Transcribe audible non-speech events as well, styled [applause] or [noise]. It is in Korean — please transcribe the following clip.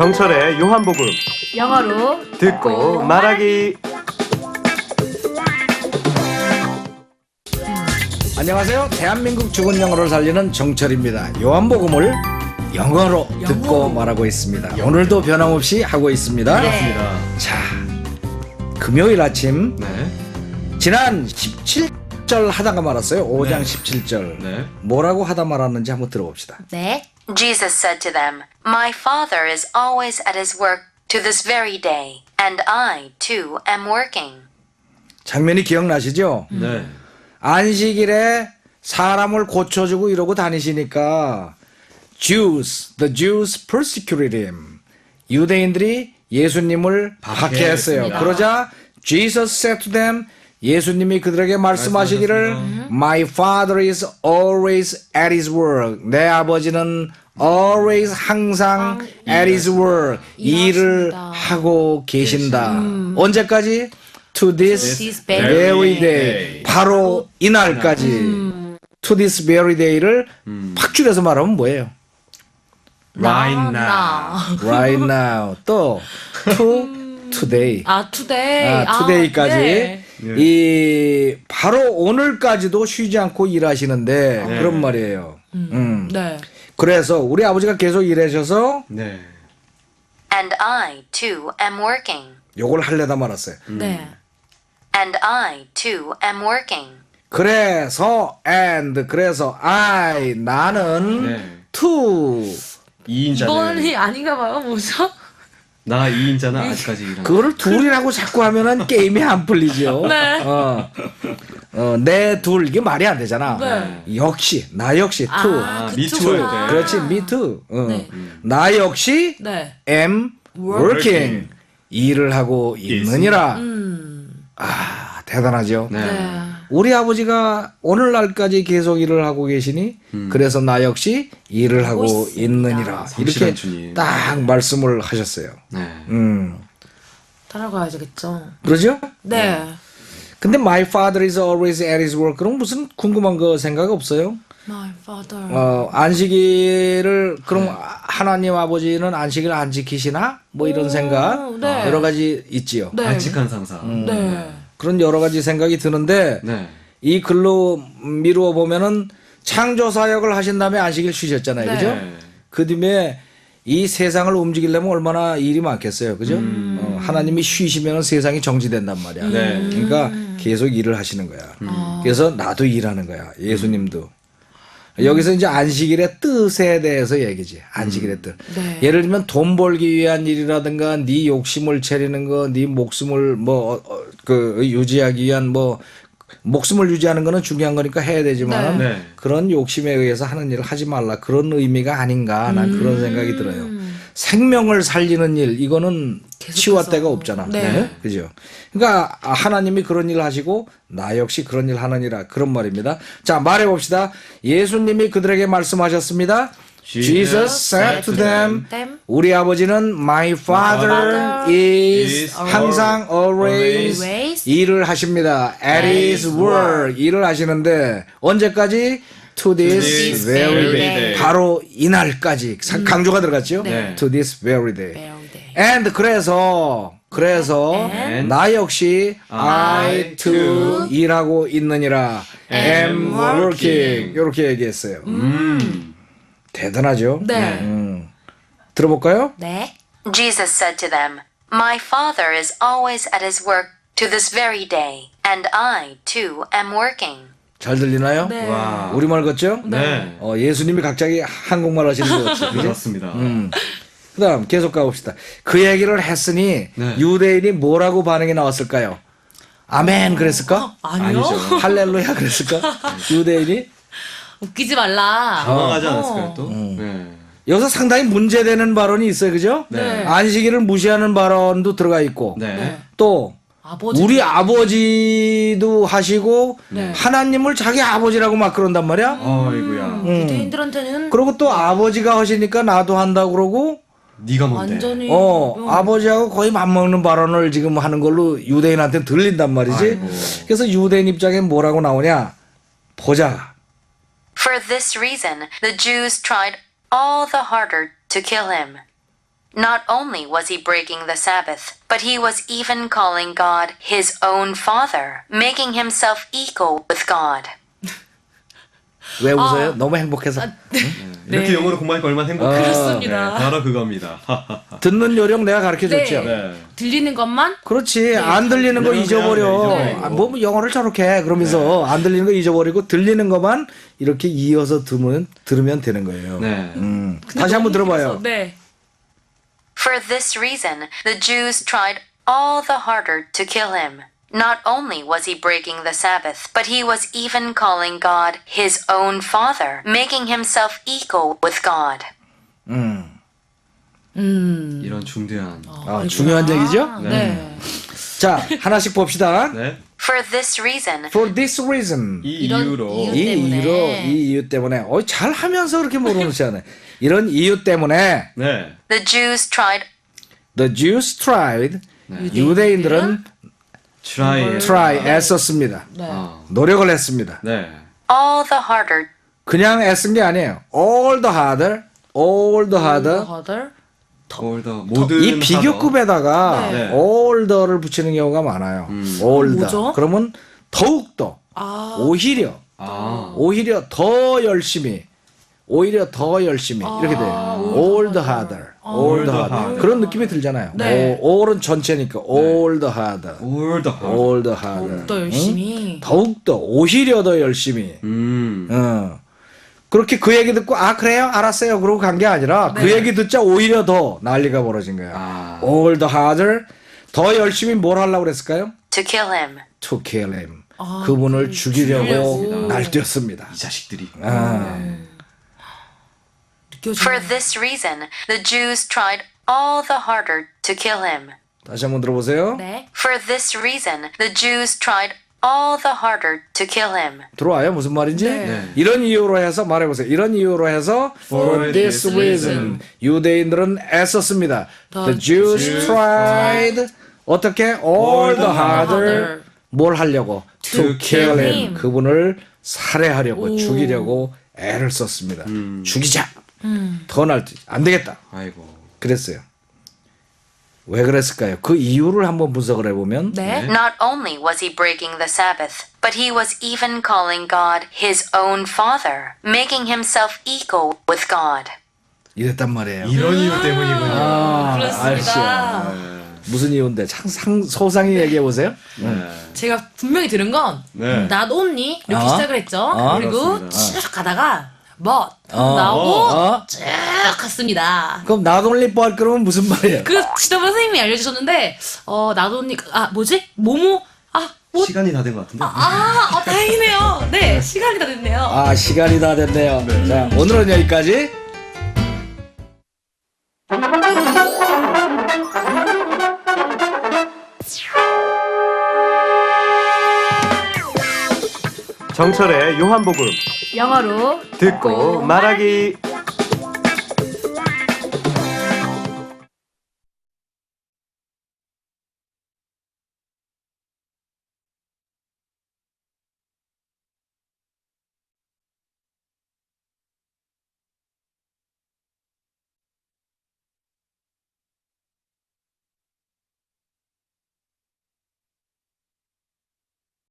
정철의 요한복음 영어로 듣고 말하기. 안녕하세요. 대한민국 죽은 영어를 살리는 정철입니다. 요한복음을 영어로 듣고 말하고 있습니다. 오늘도 변함없이 하고 있습니다. 네. 자, 금요일 아침 네. 지난 17절 하다가 말았어요. 5장 네. 17절. 네. 뭐라고 하다 말았는지 한번 들어봅시다. 네. Jesus said to them, My Father is always at his work to this very day, and I, too, am working. 장면이 기억나시죠? 네. 안식일에 사람을 고쳐주고 이러고 다니시니까 Jews, the Jews persecuted him. 유대인들이 예수님을 박해했어요. 그러자 Jesus said to them, 예수님이 그들에게 말씀하시기를 My father is always at his work. 내 아버지는 always 항상 at his work. 일을 하고 계신다. 언제까지? To this very day. 바로 이날까지. To this very day를 팍 줄여서 말하면 뭐예요? Right now. Right now. 또 to today. 아, today. 아, today까지 네. 이 바로 오늘까지도 쉬지 않고 일하시는데 그런 말이에요. 음. 네. 그래서 우리 아버지가 계속 일하셔서 네. And I, too, am working. 요걸 할려다 말았어요. 네. And I, too, am working. 그래서 and 그래서 I 나는 네. to 2인자는 이번이 아닌가 봐요. 뭐죠? 나 2인자는 아직까지 일하는 그거를 둘이라고 자꾸 하면은 게임이 안 풀리죠. 네. 어, 어, 내 둘 이게 말이 안 되잖아. 네. 역시 나 역시 to. 아, 아, me 그쪽으로. too예요. 네. 그렇지 me too. 어. 네. 나 역시 네. am working 일을 하고 있느니라. 음. 아 대단하죠. 네. 네. 우리 아버지가 오늘날까지 계속 일을 하고 계시니 그래서 나 역시 일을 하고 있습니다. 있느니라 이렇게 주님. 딱 말씀을 하셨어요. 네. 음 따라가야 되겠죠. 그러죠? 네. 근데 my father is always at his work. 그럼 무슨 궁금한 거 생각 없어요? My father. 어, 안식일을 그럼 하나님 아버지는 안식일 안 지키시나? 뭐 이런 생각 네. 여러 가지 있지요. 네. 안직한 상사. 네. 그런 여러 가지 생각이 드는데 네. 이 글로 미루어 보면은 창조 사역을 하신 다음에 안식일 쉬셨잖아요. 네. 그죠? 그 뒤에 이 세상을 움직이려면 얼마나 일이 많겠어요. 그죠? 어, 하나님이 쉬시면 세상이 정지된단 말이야. 네. 그러니까 계속 일을 하시는 거야. 그래서 나도 일하는 거야. 예수님도. 여기서 이제 안식일의 뜻에 대해서 얘기지. 안식일의 뜻. 네. 예를 들면 돈 벌기 위한 일이라든가 네 욕심을 차리는 거, 네 목숨을 뭐 그 유지하기 위한 뭐 목숨을 유지하는 거는 중요한 거니까 해야 되지만 네. 네. 그런 욕심에 의해서 하는 일을 하지 말라 그런 의미가 아닌가 난 그런 음. 생각이 들어요. 생명을 살리는 일 이거는 계속해서. 데가 없잖아. 네. 그죠? 그러니까 하나님이 그런 일을 하시고 나 역시 그런 일 하느니라 그런 말입니다. 자 말해 봅시다. 예수님이 그들에게 말씀하셨습니다. Jesus said to them, 우리 아버지는 my father father is is 항상 always always 일을 하십니다. At his work 일을 하시는데 언제까지? To this this very very day. day. 바로 이날까지 사- 강조가 들어갔죠. 네. To this very day. very day. And 그래서 그래서 And 나 역시 I I too too 일하고 있느니라 am working 이렇게 얘기했어요. 음. 대단하죠. 네. 음. 들어볼까요? 네. Jesus said to them, My Father is always at his work to this very day, and I, too, am working. 잘 들리나요? 네. 와. 우리말 같죠? 네. 어, 예수님이 갑자기 한국말 하시는 것 같죠. 그렇습니다. 음. 그다음 계속 가봅시다. 그 얘기를 했으니 네. 유대인이 뭐라고 반응이 나왔을까요? 아멘 그랬을까? 아니요. 아니죠. 할렐루야 그랬을까? 유대인이 웃기지 말라. 당황하지 어. 않았을까요, 또? 네. 여기서 상당히 문제되는 발언이 있어요, 그죠? 네. 안식일을 무시하는 발언도 들어가 있고 네. 또 아버지. 우리 아버지도 하시고 네. 하나님을 자기 아버지라고 막 그런단 말이야. 어이구야. 음. 유대인들한테는 그리고 또 아버지가 하시니까 나도 한다고 그러고 네가 뭔데? 완전히. 어, 음. 아버지하고 거의 맞먹는 발언을 지금 하는 걸로 유대인한테 들린단 말이지. 아이고. 그래서 유대인 입장에 뭐라고 나오냐? 보자. For this reason, the Jews tried all the harder to kill him. Not only was he breaking the Sabbath, but he was even calling God his own father, making himself equal with God. [laughs] 왜 아. 웃어요? 너무 행복해서. 이렇게 네. 영어를 공부하니까 얼마나 행복해. 그렇습니다. 네, 바로 그겁니다. [laughs] 듣는 요령 내가 가르쳐 줬죠. 네. 네. 들리는 것만 그렇지. 안 들리는 거 네, 잊어버려. 네, 아, 뭐 영어를 저렇게 해. 그러면서 안 들리는 거 잊어버리고 들리는 것만 이렇게 이어서 들으면, 들으면 되는 거예요. 네. 음. 다시 한번 들어봐요. 네. For this reason, the Jews tried all the harder to kill him. Not only was he breaking the Sabbath, but he was even calling God his own father, making himself equal with God. 음. 음. 이런 중대한. 아, 중요한 얘기죠? 네. 네. 자, 하나씩 봅시다. 네. For this reason, For this reason. 이 이런 이유로 이유. 이 때문에. 이유로 이 이유 때문에 어 잘 하면서 그렇게 모르는지 않아요. 이런 이유 때문에 네. the Jews tried the Jews tried 네. 유대인들은 try. try 애썼습니다. 네. 아. 노력을 했습니다. 네. all the harder 그냥 애쓴 게 아니에요. all the harder, all the harder. 하들. The 모든 이 비교급에다가 네. 네. the를 붙이는 경우가 많아요. all the. 뭐죠? 그러면 더욱 더 아. 오히려 아. 오히려 더 열심히 오히려 더 열심히 이렇게 돼요. the harder, all the harder. 그런 느낌이 들잖아요. 네. 오- all은 전체니까 all the harder, all the hard. all the harder. 더 열심히. 더욱 더 오히려 더 열심히. 음. 어. 그렇게 그 얘기 듣고 아 그래요 알았어요 그러고 간 게 아니라 그 얘기 듣자 오히려 더 난리가 벌어진 거야. 아. all the harder 더 열심히 뭘 하려고 그랬을까요? to kill him. to kill him. 아, 그분을 그 죽이려고 죽이려고. 날뛰었습니다. 이 자식들이. 아. 느껴지네. For this reason, the Jews tried all the harder to kill him. 다시 한번 들어보세요. 네. For this reason, the Jews tried all the harder to kill him. 들어와요? 무슨 말인지? 네. 이런 이유로 해서 말해보세요. 이런 이유로 해서 for this reason. 유대인들은 애썼습니다. The Jews tried 어떻게? All the harder 뭘 하려고? to kill him. 그분을 살해하려고 죽이려고 애를 썼습니다. 죽이자. 더 날뛰 안 되겠다. 아이고. 그랬어요 왜 그랬을까요 그 이유를 한번 분석을 해보면 네. Not only was he breaking the Sabbath, but he was even calling God his own father, making himself equal with God. 이랬단 말이에요 이런 이유 때문이군요. 아, 그렇습니다. 알았어요. 무슨 이유인데 상, 상, 소상히 얘기해 보세요. 네. 제가 분명히 들은 건 네. 나도 언니 이렇게 어? 시작을 했죠. 어? 그리고 그렇습니다. 쭉 가다가 뭐 어, 나오고 어? 쭉 갔습니다. 그럼 나돌리 뻔 그러면 무슨 말이에요? 그 지도부 선생님이 알려주셨는데 어 나도 언니 아 뭐지 모모 아 뭐, 시간이 다 된 것 같은데. 아, 어, 다행이네요. 네, 시간이 다 됐네요. 아 시간이 다 됐네요. 자 오늘은 여기까지. [laughs] 정철의 요한복음 영어로 듣고 말하기.